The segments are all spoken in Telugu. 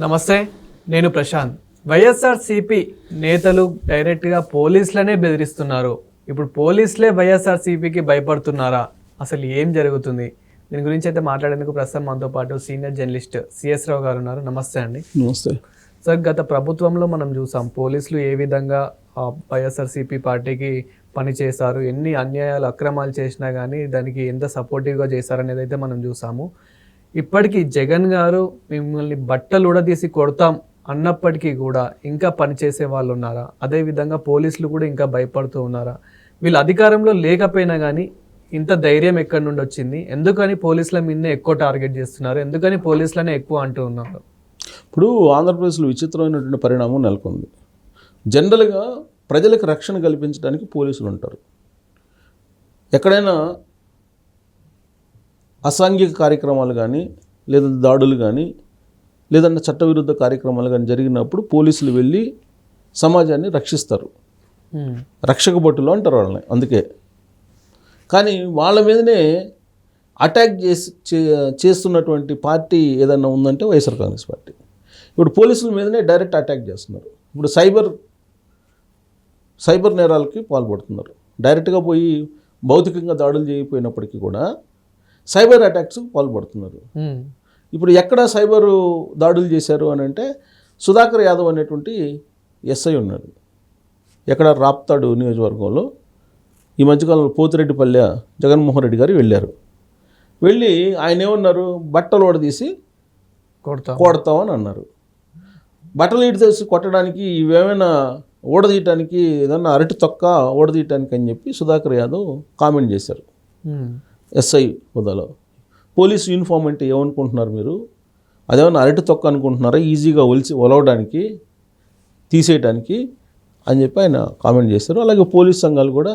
నమస్తే నేను ప్రశాంత్. వైఎస్ఆర్ సిపి నేతలు డైరెక్ట్గా పోలీసులనే బెదిరిస్తున్నారు. ఇప్పుడు పోలీసులే వైఎస్ఆర్ సిపికి భయపడుతున్నారా? అసలు ఏం జరుగుతుంది? దీని గురించి అయితే మాట్లాడేందుకు ప్రస్తుతం మనతో పాటు సీనియర్ జర్నలిస్ట్ సిఎస్ రావు గారు ఉన్నారు. నమస్తే అండి. నమస్తే. సార్ గత ప్రభుత్వంలో మనం చూసాం పోలీసులు ఏ విధంగా వైఎస్ఆర్సీపీ పార్టీకి పనిచేశారు ఎన్ని అన్యాయాలు అక్రమాలు చేసినా కానీ దానికి ఎంత సపోర్టివ్గా చేశారనేది అయితే మనం చూసాము. ఇప్పటికీ జగన్ గారు మిమ్మల్ని బట్టలు కూడా తీసి కొడతాం అన్నప్పటికీ కూడా ఇంకా పనిచేసే వాళ్ళు ఉన్నారా? అదేవిధంగా పోలీసులు కూడా ఇంకా భయపడుతూ ఉన్నారా? వీళ్ళు అధికారంలో లేకపోయినా కానీ ఇంత ధైర్యం ఎక్కడి నుండి వచ్చింది? ఎందుకని పోలీసుల మీదనే ఎక్కువ టార్గెట్ చేస్తున్నారు? ఎందుకని పోలీసులనే ఎక్కువ అంటూ ఉన్నారు? ఇప్పుడు ఆంధ్రప్రదేశ్లో విచిత్రమైనటువంటి పరిణామం నెలకొంది. జనరల్గా ప్రజలకు రక్షణ కల్పించడానికి పోలీసులు ఉంటారు. ఎక్కడైనా అసాంఘిక కార్యక్రమాలు కానీ లేదంటే దాడులు కానీ లేదంటే చట్టవిరుద్ధ కార్యక్రమాలు కానీ జరిగినప్పుడు పోలీసులు వెళ్ళి సమాజాన్ని రక్షిస్తారు. రక్షక భటులు అంటారు వాళ్ళని అందుకే. కానీ వాళ్ళ మీదనే అటాక్ చేసి చే- చేస్తున్నటువంటి పార్టీ ఏదన్నా ఉందంటే వైఎస్ఆర్ కాంగ్రెస్ పార్టీ. ఇప్పుడు పోలీసుల మీదనే డైరెక్ట్ అటాక్ చేస్తున్నారు. ఇప్పుడు సైబర్ సైబర్ నేరాలకి పాల్పడుతున్నారు. డైరెక్ట్గా పోయి భౌతికంగా దాడులు చేయకపోయినప్పటికీ కూడా సైబర్ అటాక్స్ పాల్పడుతున్నారు. ఇప్పుడు ఎక్కడ సైబర్ దాడులు చేశారు అని అంటే సుధాకర్ యాదవ్ అనేటువంటి ఎస్ఐ ఉన్నాడు. ఎక్కడ రాప్తాడు నియోజకవర్గంలో. ఈ మధ్యకాలంలో పోతిరెడ్డిపల్లె జగన్మోహన్ రెడ్డి గారు వెళ్ళారు. వెళ్ళి ఆయన ఏమన్నారు? బట్టలు ఓడదీసి కొడతాం. కొడతామని అన్నారు. బట్టలు ఇటు తీసి కొట్టడానికి ఇవేమైనా ఓడదీయటానికి ఏదన్నా అరటి తొక్క ఓడదీయటానికి అని చెప్పి సుధాకర్ యాదవ్ కామెంట్ చేశారు. ఎస్ఐ హోదాలో. పోలీస్ యూనిఫామ్ అంటే ఏమనుకుంటున్నారు మీరు? అదేమన్నా అరటి తొక్క అనుకుంటున్నారా? ఈజీగా ఒలిచి ఒలవడానికి తీసేయడానికి అని చెప్పి ఆయన కామెంట్ చేశారు. అలాగే పోలీస్ సంఘాలు కూడా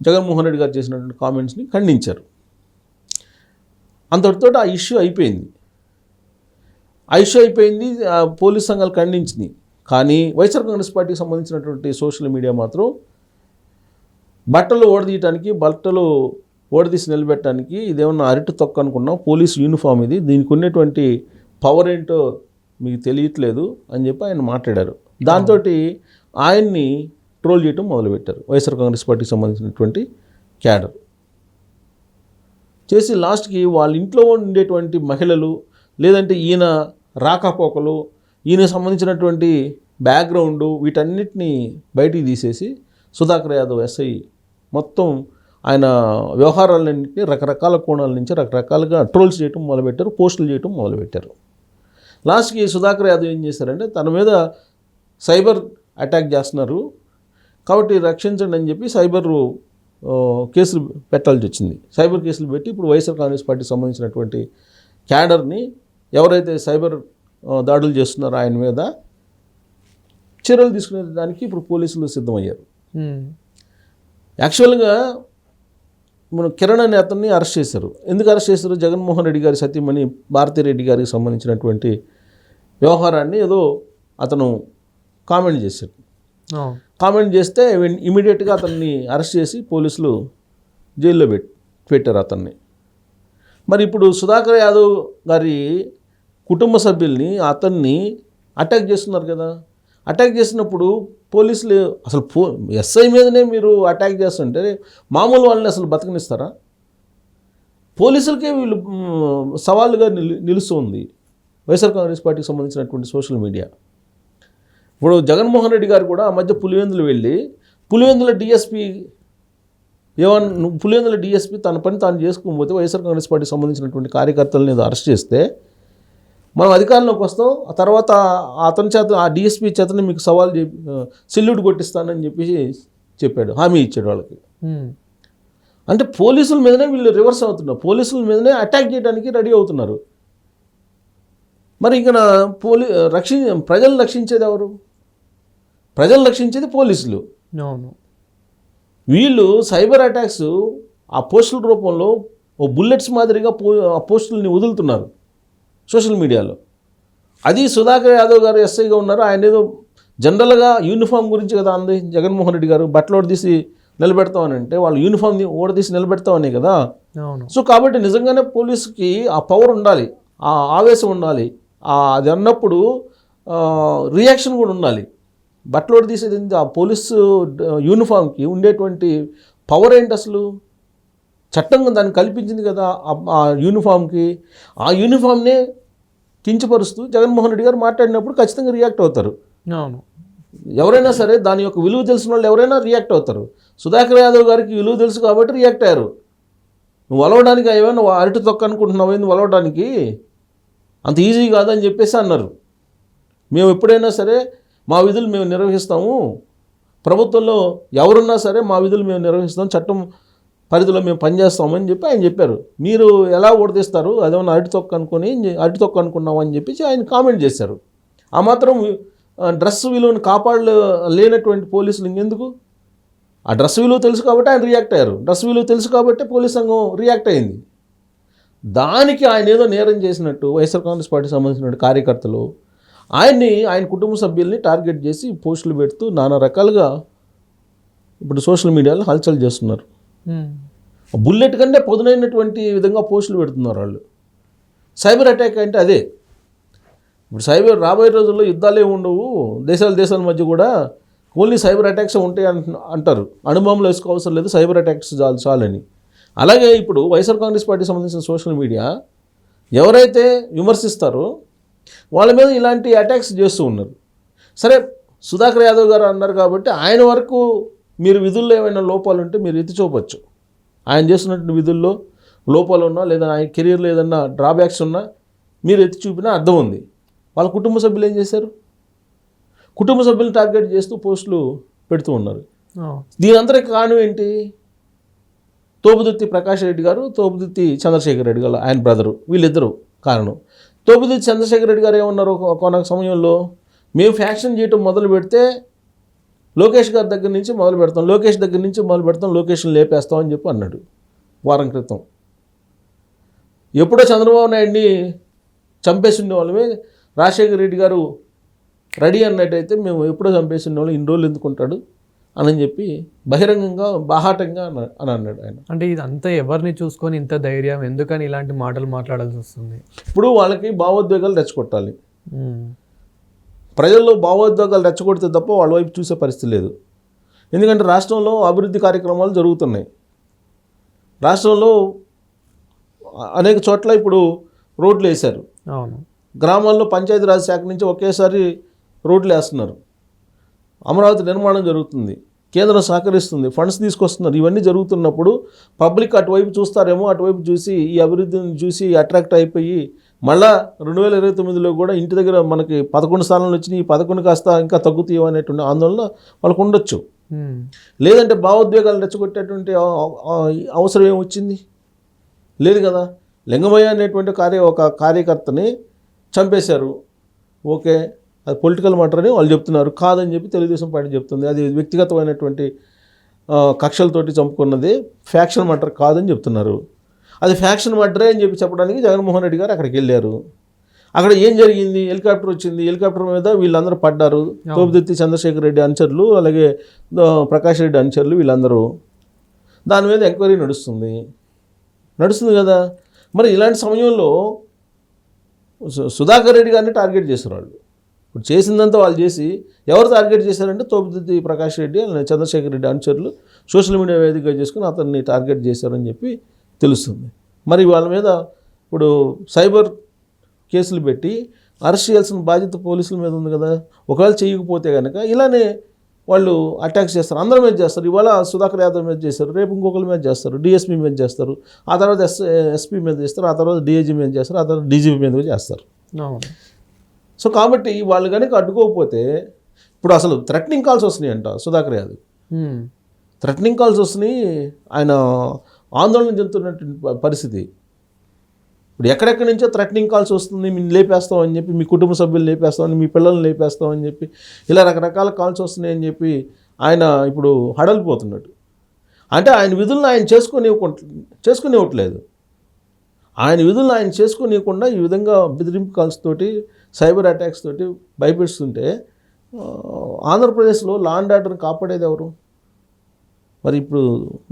జగన్మోహన్ రెడ్డి గారు చేసినటువంటి కామెంట్స్ని ఖండించారు. అంతటితో ఆ ఇష్యూ అయిపోయింది. ఆ ఇష్యూ అయిపోయింది ఆ పోలీస్ సంఘాలు ఖండించింది కానీ వైఎస్ఆర్ కాంగ్రెస్ పార్టీకి సంబంధించినటువంటి సోషల్ మీడియా మాత్రం బట్టలు ఓడదీయటానికి బట్టలు ఓడదీసి నిలబెట్టడానికి ఇదేమన్నా అరటి తొక్క అనుకున్నాం పోలీస్ యూనిఫామ్ ఇది దీనికి ఉన్నటువంటి పవర్ ఏంటో మీకు తెలియట్లేదు అని చెప్పి ఆయన మాట్లాడారు. దాంతో ఆయన్ని ట్రోల్ చేయటం మొదలుపెట్టారు వైఎస్ఆర్ కాంగ్రెస్ పార్టీకి సంబంధించినటువంటి క్యాడర్ చేసి లాస్ట్కి వాళ్ళ ఇంట్లో ఉండేటువంటి మహిళలు లేదంటే ఈయన రాకపోకలు ఈయన సంబంధించినటువంటి బ్యాక్గ్రౌండు వీటన్నిటిని బయటికి తీసేసి సుధాకర్ యాదవ్ ఎస్ఐ మొత్తం ఆయన వ్యవహారాలన్నింటినీ రకరకాల కోణాల నుంచి రకరకాలుగా ట్రోల్స్ చేయటం మొదలుపెట్టారు పోస్టులు చేయటం మొదలుపెట్టారు. లాస్ట్కి సుధాకర్ యాదవ్ ఏం చేశారంటే తన మీద సైబర్ అటాక్ చేస్తున్నారు. కాబట్టి రక్షించండి అని చెప్పి సైబర్ కేసులు పెట్టాల్సి వచ్చింది. సైబర్ కేసులు పెట్టి ఇప్పుడు వైఎస్ఆర్ కాంగ్రెస్ పార్టీకి సంబంధించినటువంటి క్యాడర్ని ఎవరైతే సైబర్ దాడులు చేస్తున్నారో ఆయన మీద చర్యలు తీసుకునే దానికి ఇప్పుడు పోలీసులు సిద్ధమయ్యారు. యాక్చువల్గా మన కిరణ్ అనే అతన్ని అరెస్ట్ చేశారు. ఎందుకు అరెస్ట్ చేశారు? జగన్మోహన్ రెడ్డి గారి సతీమణి భారతిరెడ్డి గారికి సంబంధించినటువంటి వ్యవహారాన్ని ఏదో అతను కామెంట్ చేశాడు. కామెంట్ చేస్తే ఇమీడియట్గా అతన్ని అరెస్ట్ చేసి పోలీసులు జైల్లో పెట్ పెట్టారు అతన్ని. మరి ఇప్పుడు సుధాకర్ యాదవ్ గారి కుటుంబ సభ్యుల్ని అతన్ని అటాక్ చేస్తున్నారు కదా. అటాక్ చేసినప్పుడు పోలీసులు అసలు పో ఎస్ఐ మీదనే మీరు అటాక్ చేస్తుంటే మామూలు వాళ్ళని అసలు బతకనిస్తారా? పోలీసులకే వీళ్ళు సవాళ్ళుగా సవాలుగా నిలు నిలుస్తుంది వైఎస్ఆర్ కాంగ్రెస్ పార్టీకి సంబంధించినటువంటి సోషల్ మీడియా. ఇప్పుడు జగన్మోహన్ రెడ్డి గారు కూడా ఆ మధ్య పులివెందులు వెళ్ళి పులివెందుల డిఎస్పి ఏమన్నా నువ్వు పులివెందుల డిఎస్పి తన పని తాను చేసుకోకపోతే వైఎస్ఆర్ కాంగ్రెస్ పార్టీకి సంబంధించినటువంటి కార్యకర్తలను అరెస్ట్ చేస్తే మనం అధికారంలోకి వస్తాం ఆ తర్వాత అతని చేత ఆ డిఎస్పీ చేతనే మీకు సవాల్ చెప్పి సెల్యూట్ కొట్టిస్తానని చెప్పేసి చెప్పాడు హామీ ఇచ్చాడు వాళ్ళకి. అంటే పోలీసుల మీదనే వీళ్ళు రివర్స్ అవుతున్నారు. పోలీసుల మీదనే అటాక్ చేయడానికి రెడీ అవుతున్నారు. మరి ఇక నా పోలీ రక్షి ప్రజలు రక్షించేది ఎవరు? ప్రజలు రక్షించేది పోలీసులు. అవును. వీళ్ళు సైబర్ అటాక్స్ ఆ పోస్టుల రూపంలో ఓ బుల్లెట్స్ మాదిరిగా పో ఆ పోస్టుల్ని వదులుతున్నారు. సోషల్ మీడియాలో. అది సుధాకర్ యాదవ్ గారు ఎస్ఐగా ఉన్నారు. ఆయన ఏదో జనరల్గా యూనిఫామ్ గురించి కదా అంది జగన్మోహన్ రెడ్డి గారు బట్టలు ఓడదీసి నిలబెడతామని అంటే వాళ్ళు యూనిఫామ్ ఓడదీసి నిలబెడతామని కదా. సో కాబట్టి నిజంగానే పోలీసుకి ఆ పవర్ ఉండాలి ఆ ఆవేశం ఉండాలి అది అన్నప్పుడు రియాక్షన్ కూడా ఉండాలి. బట్టలోడు తీసేది? ఆ పోలీసు యూనిఫామ్కి ఉండేటువంటి పవర్ ఏంటి అసలు? చట్టం దాన్ని కల్పించింది కదా ఆ- ఆ యూనిఫామ్కి ఆ యూనిఫామ్నే కించపరుస్తూ జగన్మోహన్ రెడ్డి గారు మాట్లాడినప్పుడు ఖచ్చితంగా రియాక్ట్ అవుతారు. అవును. ఎవరైనా సరే దాని యొక్క విలువ తెలిసిన వాళ్ళు ఎవరైనా రియాక్ట్ అవుతారు. సుధాకర్ యాదవ్ గారికి విలువ తెలుసు కాబట్టి రియాక్ట్ అయ్యారు. నువ్వు వలవడానికి ఏమైనా అరటి తొక్క అనుకుంటున్నావు? ఏంది వలవడానికి అంత ఈజీ కాదని చెప్పేసి అన్నారు. మేము ఎప్పుడైనా సరే మా విధులు మేము నిర్వహిస్తాము. ప్రభుత్వంలో ఎవరున్నా సరే మా విధులు మేము నిర్వహిస్తాం. చట్టం పరిధిలో మేము పనిచేస్తామని చెప్పి ఆయన చెప్పారు. మీరు ఎలా ఓడదీస్తారు? అదేమన్నా అరటి తొక్క అనుకుని అరటి తొక్క అనుకున్నామని చెప్పేసి ఆయన కామెంట్ చేశారు. ఆ మాత్రం డ్రెస్ విలువను కాపాడలే లేనటువంటి పోలీసులు ఇంకెందుకు? ఆ డ్రెస్ విలువ తెలుసు కాబట్టి ఆయన రియాక్ట్ అయ్యారు. డ్రెస్ విలువ తెలుసు కాబట్టి పోలీస్ సంఘం రియాక్ట్ అయింది. దానికి ఆయన ఏదో నేరం చేసినట్టు వైఎస్ఆర్ కాంగ్రెస్ పార్టీకి సంబంధించిన కార్యకర్తలు ఆయన్ని ఆయన కుటుంబ సభ్యుల్ని టార్గెట్ చేసి పోస్టులు పెడుతూ నానా రకాలుగా ఇప్పుడు సోషల్ మీడియాలో హల్చల్ చేస్తున్నారు. బుల్లెట్ కంటే పొదునైనటువంటి విధంగా పోస్టులు పెడుతున్నారు వాళ్ళు. సైబర్ అటాక్ అంటే అదే. ఇప్పుడు సైబర్ రాబోయే రోజుల్లో యుద్ధాలే ఉండవు. దేశాల దేశాల మధ్య కూడా ఓన్లీ సైబర్ అటాక్స్ ఉంటాయి అంట- అంటారు. అణుబాంబులు వేసుకో లేదు సైబర్ అటాక్స్ చాలు చాలని. అలాగే ఇప్పుడు వైఎస్ఆర్ కాంగ్రెస్ పార్టీకి సంబంధించిన సోషల్ మీడియా ఎవరైతే విమర్శిస్తారో వాళ్ళ మీద ఇలాంటి అటాక్స్ చేస్తూ ఉన్నారు. సరే సుధాకర్ యాదవ్ గారు అన్నారు కాబట్టి ఆయన వరకు మీరు విధుల్లో ఏమైనా లోపాలు ఉంటే మీరు ఎత్తి చూపొచ్చు. ఆయన చేస్తున్నటువంటి విధుల్లో లోపాలు ఉన్నా లేదా ఆయన కెరీర్లో ఏదన్నా డ్రాబ్యాక్స్ ఉన్నా మీరు ఎత్తి చూపినా అర్థం ఉంది. వాళ్ళ కుటుంబ సభ్యులు ఏం చేశారు? కుటుంబ సభ్యులను టార్గెట్ చేస్తూ పోస్టులు పెడుతూ ఉన్నారు. దీని అంతటికి కారణం ఏంటి? తోపుదుత్తి ప్రకాష్ రెడ్డి గారు తోపుదుత్తి చంద్రశేఖర్ రెడ్డి గారు ఆయన బ్రదరు వీళ్ళిద్దరు కారణం. తోపుదుత్తి చంద్రశేఖర్ రెడ్డి గారు ఏమన్నారు ఒక- కొన సమయంలో? మేము ఫ్యాక్షన్ చేయటం మొదలు పెడితే లోకేష్ గారి దగ్గర నుంచి మొదలు పెడతాం లోకేష్ దగ్గర నుంచి మొదలు పెడతాం లోకేష్ని లేపేస్తాం అని చెప్పి అన్నాడు వారం క్రితం. ఎప్పుడో చంద్రబాబు నాయుడిని చంపేసి ఉండేవాళ్ళమే రాజశేఖర రెడ్డి గారు రెడీ అన్నట్టయితే మేము ఎప్పుడో చంపేసి ఉండేవాళ్ళం ఇన్ని రోజులు ఎందుకుంటాడు అని చెప్పి బహిరంగంగా బాహాటంగా అని అన్నాడు ఆయన. అంటే ఇదంతా ఎవరిని చూసుకొని ఇంత ధైర్యం? ఎందుకని ఇలాంటి మాటలు మాట్లాడాల్సి వస్తుంది? ఇప్పుడు వాళ్ళకి భావోద్వేగాలు రెచ్చగొట్టాలి. ప్రజల్లో భావోద్వేగాలు రెచ్చగొడితే తప్ప వాళ్ళ వైపు చూసే పరిస్థితి లేదు. ఎందుకంటే రాష్ట్రంలో అభివృద్ధి కార్యక్రమాలు జరుగుతున్నాయి. రాష్ట్రంలో అనేక చోట్ల ఇప్పుడు రోడ్లు వేశారు. అవును. గ్రామాల్లో పంచాయతీరాజ్ శాఖ నుంచి ఒకేసారి రోడ్లు వేస్తున్నారు. అమరావతి నిర్మాణం జరుగుతుంది. కేంద్రం సహకరిస్తుంది. ఫండ్స్ తీసుకొస్తున్నారు. ఇవన్నీ జరుగుతున్నప్పుడు పబ్లిక్ అటువైపు చూస్తారేమో అటువైపు చూసి ఈ అభివృద్ధిని చూసి అట్రాక్ట్ అయిపోయి మళ్ళా రెండు వేల ఇరవై తొమ్మిదిలో కూడా ఇంటి దగ్గర మనకి పదకొండు స్థానాలు వచ్చినాయి ఈ పదకొండు కాస్త ఇంకా తగ్గుతాయి అనేటువంటి ఆందోళన వాళ్ళకు ఉండొచ్చు. లేదంటే భావోద్వేగాలు రెచ్చగొట్టేటువంటి అవసరం ఏమి వచ్చింది? లేదు కదా. లింగమయ్య అనేటువంటి కార్య ఒక కార్యకర్తని చంపేశారు. ఓకే అది పొలిటికల్ మటర్ అని వాళ్ళు చెప్తున్నారు. కాదని చెప్పి తెలుగుదేశం పార్టీ చెప్తుంది. అది వ్యక్తిగతమైనటువంటి కక్షలతోటి చంపుకున్నది ఫ్యాక్షన్ మటర్ కాదని చెప్తున్నారు. అది ఫ్యాక్షన్ మటరే అని చెప్పి చెప్పడానికి జగన్మోహన్ రెడ్డి గారు అక్కడికి వెళ్ళారు. అక్కడ ఏం జరిగింది? హెలికాప్టర్ వచ్చింది. హెలికాప్టర్ మీద వీళ్ళందరూ పడ్డారు. తోపుదెత్తి చంద్రశేఖర్ రెడ్డి అనుచరులు అలాగే ప్రకాష్ రెడ్డి అనుచరులు వీళ్ళందరూ. దాని మీద ఎంక్వైరీ నడుస్తుంది. నడుస్తుంది కదా? మరి ఇలాంటి సమయంలో సుధాకర్ రెడ్డి గారిని టార్గెట్ చేశారు వాళ్ళు. ఇప్పుడు చేసిందంతా వాళ్ళు చేసి ఎవరు టార్గెట్ చేశారంటే తోపుదిద్ది ప్రకాష్ రెడ్డి చంద్రశేఖర్ రెడ్డి అనుచరులు సోషల్ మీడియా వేదికగా చేసుకుని అతన్ని టార్గెట్ చేశారని చెప్పి తెలుస్తుంది. మరి వాళ్ళ మీద ఇప్పుడు సైబర్ కేసులు పెట్టి అరెస్ట్ చేయాల్సిన బాధ్యత పోలీసుల మీద ఉంది కదా. ఒకవేళ చేయకపోతే కనుక ఇలానే వాళ్ళు అటాక్స్ చేస్తారు. అందరి మీద చేస్తారు. ఇవాళ సుధాకర్ యాదవ్ మీద చేస్తారు. రేపు ఇంకొకరి మీద చేస్తారు. డిఎస్పీ మీద చేస్తారు. ఆ తర్వాత ఎస్ ఎస్పీ మీద చేస్తారు. ఆ తర్వాత డిఐజీ మీద చేస్తారు. ఆ తర్వాత డీజీపీ మీద చేస్తారు. సో కాబట్టి వాళ్ళు కనుక అడ్డుకోకపోతే ఇప్పుడు అసలు థ్రెటనింగ్ కాల్స్ వస్తున్నాయంట సుధాకర్ యాదవ్. థ్రెటనింగ్ కాల్స్ వస్తున్నాయి. ఆయన ఆందోళన చెందుతున్నటువంటి పరిస్థితి. ఇప్పుడు ఎక్కడెక్కడి నుంచో థ్రెటనింగ్ కాల్స్ వస్తుంది మేము లేపేస్తామని చెప్పి మీ కుటుంబ సభ్యులు లేపేస్తామని మీ పిల్లల్ని లేపేస్తామని చెప్పి ఇలా రకరకాల కాల్స్ వస్తున్నాయని చెప్పి ఆయన ఇప్పుడు హడలిపోతున్నాడు అంటే ఆయన విధులను ఆయన చేసుకుని చేసుకునివ్వట్లేదు. ఆయన విధులను ఆయన చేసుకునివ్వకుండా ఈ విధంగా బెదిరింపు కాల్స్ తోటి సైబర్ అటాక్స్ తోటి భయపెడుతుంటే ఆంధ్రప్రదేశ్లో లా అండ్ ఆర్డర్ని కాపాడేది ఎవరు? మరి ఇప్పుడు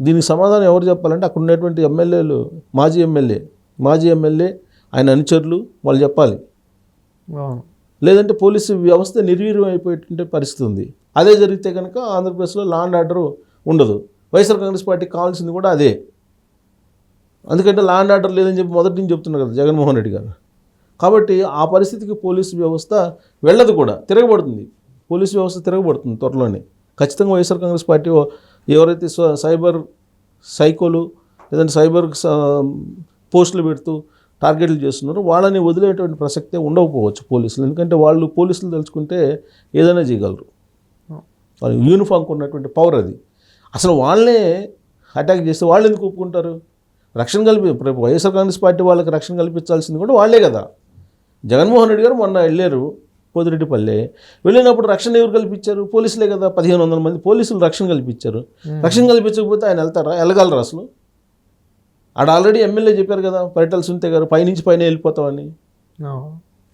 దీనికి సమాధానం ఎవరు చెప్పాలంటే అక్కడ ఉన్నటువంటి ఎమ్మెల్యేలు మాజీ ఎమ్మెల్యే మాజీ ఎమ్మెల్యే ఆయన అనుచరులు వాళ్ళు చెప్పాలి. లేదంటే పోలీసు వ్యవస్థ నిర్వీర్యం అయిపోయేటువంటి పరిస్థితి ఉంది. అదే జరిగితే కనుక ఆంధ్రప్రదేశ్లో లా అండ్ ఆర్డర్ ఉండదు. వైఎస్ఆర్ కాంగ్రెస్ పార్టీకి కావాల్సింది కూడా అదే. అందుకంటే లా అండ్ ఆర్డర్ లేదని చెప్పి మొదటి నుంచి చెప్తున్నారు కదా జగన్మోహన్ రెడ్డి గారు. కాబట్టి ఆ పరిస్థితికి పోలీసు వ్యవస్థ వెళ్ళదు కూడా తిరగబడుతుంది. పోలీసు వ్యవస్థ తిరగబడుతుంది త్వరలోనే. ఖచ్చితంగా వైఎస్ఆర్ కాంగ్రెస్ పార్టీ ఎవరైతే సైబర్ సైకోలు లేదంటే సైబర్ పోస్టులు పెడుతూ టార్గెట్లు చేస్తున్నారో వాళ్ళని వదిలేటువంటి ప్రసక్తే ఉండకపోవచ్చు పోలీసులు. ఎందుకంటే వాళ్ళు పోలీసులు తలుచుకుంటే ఏదైనా చేయగలరు. వాళ్ళు యూనిఫామ్కి ఉన్నటువంటి పవర్ అది. అసలు వాళ్ళనే అటాక్ చేస్తే వాళ్ళు ఎందుకు ఒప్పుకుంటారు? రక్షణ కల్పి రేపు వైఎస్ఆర్ కాంగ్రెస్ పార్టీ వాళ్ళకి రక్షణ కల్పించాల్సింది కూడా వాళ్ళే కదా. జగన్మోహన్ రెడ్డి గారు మొన్న వెళ్ళారు. పోతిరెడ్డిపల్లె వెళ్ళినప్పుడు రక్షణ ఎవరు కల్పించారు? పోలీసులే కదా పదిహేను వందల మంది పోలీసులు రక్షణ కల్పించారు. రక్షణ కల్పించకపోతే ఆయన వెళ్తారా? వెళ్ళగలరా అసలు? ఆడ ఆల్రెడీ ఎమ్మెల్యే చెప్పారు కదా పరిటాల సునీత గారు పైనుంచి పైన వెళ్ళిపోతామని.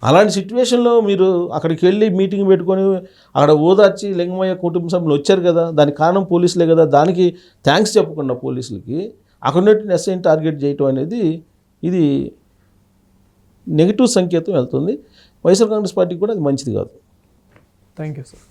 అలాంటి సిచ్యువేషన్లో మీరు అక్కడికి వెళ్ళి మీటింగ్ పెట్టుకొని అక్కడ ఓదార్చి లింగమయ్య కుటుంబ సభ్యులు వచ్చారు కదా దానికి కారణం పోలీసులే కదా దానికి థ్యాంక్స్ చెప్పకుండా పోలీసులకి అక్కడ ఎస్ఐని టార్గెట్ చేయటం అనేది ఇది నెగిటివ్ సంకేతం వెళ్తుంది. వైఎస్ఆర్ కాంగ్రెస్ పార్టీకి కూడా అది మంచిది కాదు. Thank you sir